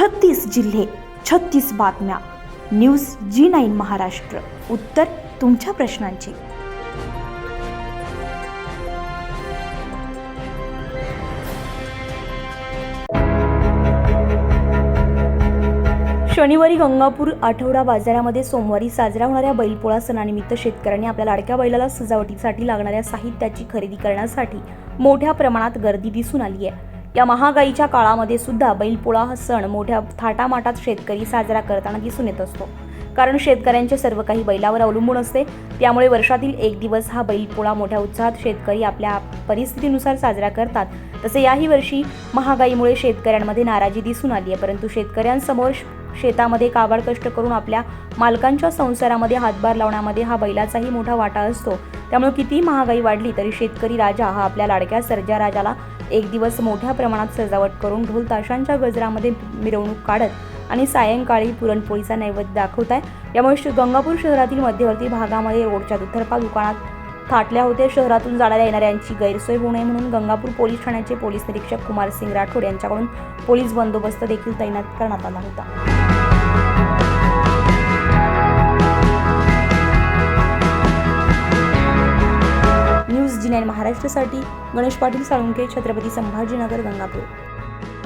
छत्तीस जिल्हे छत्तीस बातम्या. News G nine Maharashtra. उत्तर तुमच्या प्रश्नांची. शनिवारी गंगापूर आठवडा बाजारामध्ये सोमवारी साजरा होणाऱ्या बैलपोळा सणानिमित्त शेतकऱ्यांनी आपल्या लाडक्या बैलाला सजावटीसाठी लागणाऱ्या साहित्याची खरेदी करण्यासाठी मोठ्या प्रमाणात गर्दी दिसून आली आहे. या महागाईच्या काळामध्ये सुद्धा बैलपोळा हा सण मोठ्या थाटामाटात शेतकरी साजरा करताना दिसून येत असतो. कारण शेतकऱ्यांचे सर्व काही बैलावर अवलंबून असते. त्यामुळे वर्षातील एक दिवस हा बैलपोळा मोठ्या उत्साहात शेतकरी आपल्या परिस्थितीनुसार साजरा करतात. तसे याही वर्षी महागाईमुळे शेतकऱ्यांमध्ये नाराजी दिसून आली आहे. परंतु शेतकऱ्यांसमोर शेतामध्ये काबाड कष्ट करून आपल्या मालकांच्या संसारामध्ये हातभार लावण्यामध्ये हा बैलाचाही मोठा वाटा असतो. त्यामुळे कितीही महागाई वाढली तरी शेतकरी राजा हा आपल्या लाडक्या सर्जा राजाला एक दिवस मोठ्या प्रमाणात सजावट करून ढोल ताशांच्या गजरामध्ये मिरवणूक काढत आणि सायंकाळी पुरणपोळीचा नैवेद्य दाखवत आहे यामुळे श- गंगापूर शहरातील मध्यवर्ती भागामध्ये रोडच्या दुथरपा दुकानात थाटल्या होत्या. शहरातून जाणाऱ्या येणाऱ्यांची गैरसोय होऊ नये म्हणून गंगापूर पोलीस ठाण्याचे पोलीस निरीक्षक कुमार सिंग राठोड यांच्याकडून पोलीस बंदोबस्त देखील तैनात करण्यात आला होता. न्यूज नाईन महाराष्ट्रासाठी गणेश पाटील साळुंके छत्रपती संभाजीनगर गंगापूर.